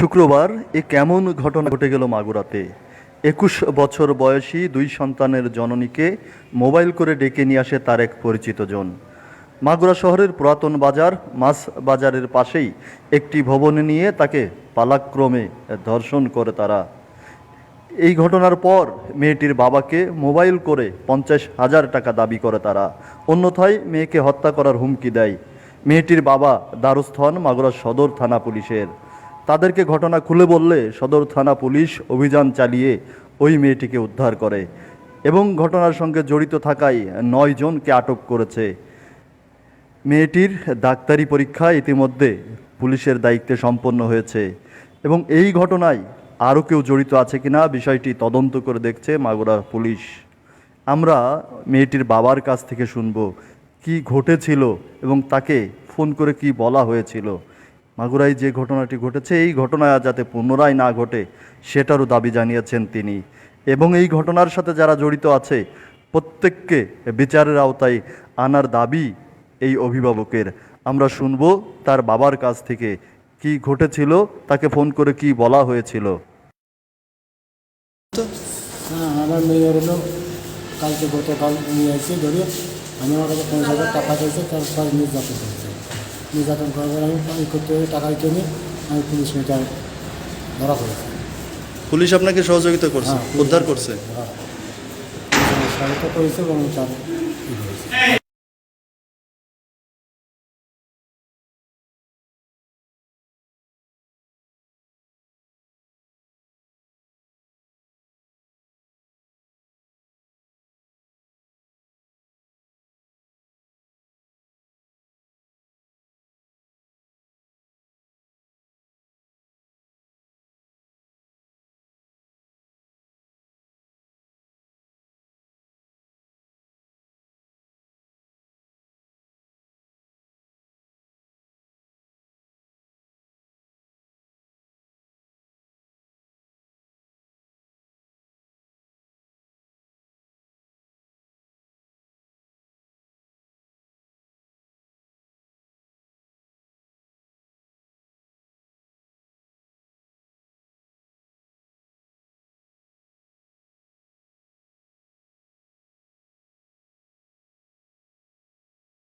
শুক্রবার এ কেমন ঘটনা ঘটে গেল মাগুরাতে? একুশ বছর বয়সী দুই সন্তানের জননীকে মোবাইল করে ডেকে নিয়ে আসে তার এক পরিচিত জন। মাগুরা শহরের পুরাতন বাজার, মাছ বাজারের পাশেই একটি ভবনে নিয়ে তাকে পালাক্রমে ধর্ষণ করে তারা। এই ঘটনার পর মেয়েটির বাবাকে মোবাইল করে পঞ্চাশ হাজার টাকা দাবি করে তারা। অন্যথায় মেয়েকে হত্যা করার হুমকি দেয়। মেয়েটির বাবা দ্বারস্থন মাগুরা সদর থানা পুলিশের। তাদেরকে ঘটনা খুলে বললে সদর থানা পুলিশ অভিযান চালিয়ে ওই মেয়েটিকে উদ্ধার করে এবং ঘটনার সঙ্গে জড়িত থাকায় নয় জনকে আটক করেছে। মেয়েটির ডাক্তারি পরীক্ষা ইতিমধ্যে পুলিশের দায়িত্বে সম্পন্ন হয়েছে এবং এই ঘটনায় আরও কেউ জড়িত আছে কিনা বিষয়টি তদন্ত করে দেখছে মাগুরা পুলিশ। আমরা মেয়েটির বাবার কাছ থেকে শুনব, কি ঘটেছিল এবং তাকে ফোন করে কি বলা হয়েছিল। মাগুরায় যে ঘটনাটি ঘটেছে, এই ঘটনা যাতে পুনরায় না ঘটে, সেটারও দাবি জানিয়েছেন তিনি। এবং এই ঘটনার সাথে যারা জড়িত আছে, প্রত্যেককে বিচারের আওতায় আনার দাবি এই অভিভাবকের। আমরা শুনব তার বাবার কাছ থেকে কি ঘটেছিল, তাকে ফোন করে কি বলা হয়েছিল। হ্যাঁ আমার মেয়ের হলো কালকে গতকাল নিয়ে এসে ধরে আমি আমার কাছে পঞ্চাশ হাজার টাকা চাইছে তারপর নির্যাতন করেছে নির্যাতন করার পর আমি করতে টাকা কিনে আমি পুলিশ মেটার ধরা পড়েছি। পুলিশ আপনাকে সহযোগিতা করছে হ্যাঁ, উদ্ধার করছে? হ্যাঁ। সহায়তা করেছে এবং তার